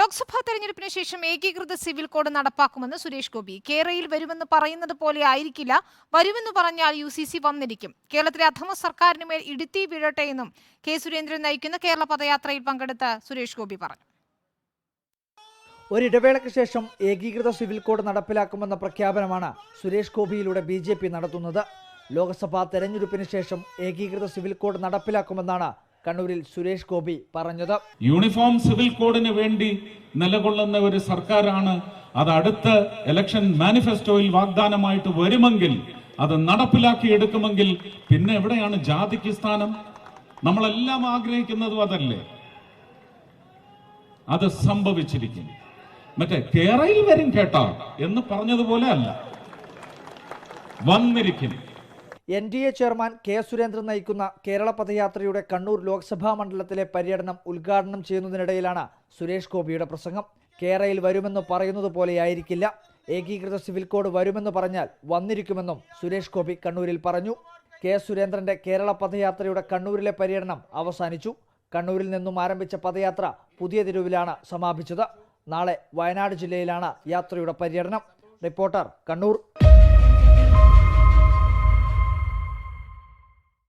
ലോക്സഭാ തെരഞ്ഞെടുപ്പിന് ശേഷം ഏകീകൃത സിവിൽ കോഡ് നടപ്പാക്കുമെന്ന് സുരേഷ് ഗോപി. കേരളയിൽ വരുമെന്ന് പറയുന്നത് പോലെ ആയിരിക്കില്ല. വരുമെന്ന് പറഞ്ഞാൽ യു സി സി വന്നിരിക്കും. കേരളത്തിലെ അധമ സർക്കാരിന് മേൽ ഇടുത്തി വീഴട്ടെ എന്നും കെ സുരേന്ദ്രൻ നയിക്കുന്ന കേരള പദയാത്രയിൽ പങ്കെടുത്ത സുരേഷ് ഗോപി പറഞ്ഞു. ഒരിടവേളയ്ക്ക് ശേഷം ഏകീകൃത സിവിൽ കോഡ് നടപ്പിലാക്കുമെന്ന പ്രഖ്യാപനമാണ് സുരേഷ് ഗോപിയിലൂടെ ബി നടത്തുന്നത്. ലോക്സഭാ തെരഞ്ഞെടുപ്പിന് ശേഷം ഏകീകൃത സിവിൽ കോഡ് നടപ്പിലാക്കുമെന്നാണ് കണ്ണൂരിൽ സുരേഷ് ഗോപി പറഞ്ഞത്. യൂണിഫോം സിവിൽ കോഡിന് വേണ്ടി നിലകൊള്ളുന്ന ഒരു സർക്കാരാണ് അത് അടുത്ത ഇലക്ഷൻ മാനിഫെസ്റ്റോയിൽ വാഗ്ദാനമായിട്ട് വരുമെങ്കിൽ അത് നടപ്പിലാക്കി എടുക്കുമെങ്കിൽ പിന്നെ എവിടെയാണ് ജാതിക്ക് സ്ഥാനം? നമ്മളെല്ലാം ആഗ്രഹിക്കുന്നതും അതല്ലേ? അത് സംഭവിച്ചിരിക്കും മറ്റേ കേരയിൽ വരും കേട്ടോ എന്ന് പറഞ്ഞതുപോലെ അല്ല. വന്നിരിക്കും N D A chairman K Surendran നയിക്കുന്ന കേരള പദയാത്രയുടെ കണ്ണൂർ ലോക്സഭാ മണ്ഡലത്തിലെ പര്യടനം ഉദ്ഘാടനം ചെയ്യുന്നതിനിടയിലാണ് സുരേഷ് ഗോപിയുടെ പ്രസംഗം. കേരളയിൽ വരുമെന്ന് പറയുന്നത് പോലെയായിരിക്കില്ല. ഏകീകൃത സിവിൽ കോഡ് വരുമെന്ന് പറഞ്ഞാൽ വന്നിരിക്കുമെന്നും സുരേഷ് ഗോപി കണ്ണൂരിൽ പറഞ്ഞു. കെ സുരേന്ദ്രന്റെ കേരള പദയാത്രയുടെ കണ്ണൂരിലെ പര്യടനം അവസാനിച്ചു. കണ്ണൂരിൽ നിന്നും ആരംഭിച്ച പദയാത്ര പുതിയ തെരുവിലാണ് സമാപിച്ചത്. നാളെ വയനാട് ജില്ലയിലാണ് യാത്രയുടെ പര്യടനം. റിപ്പോർട്ടർ കണ്ണൂർ.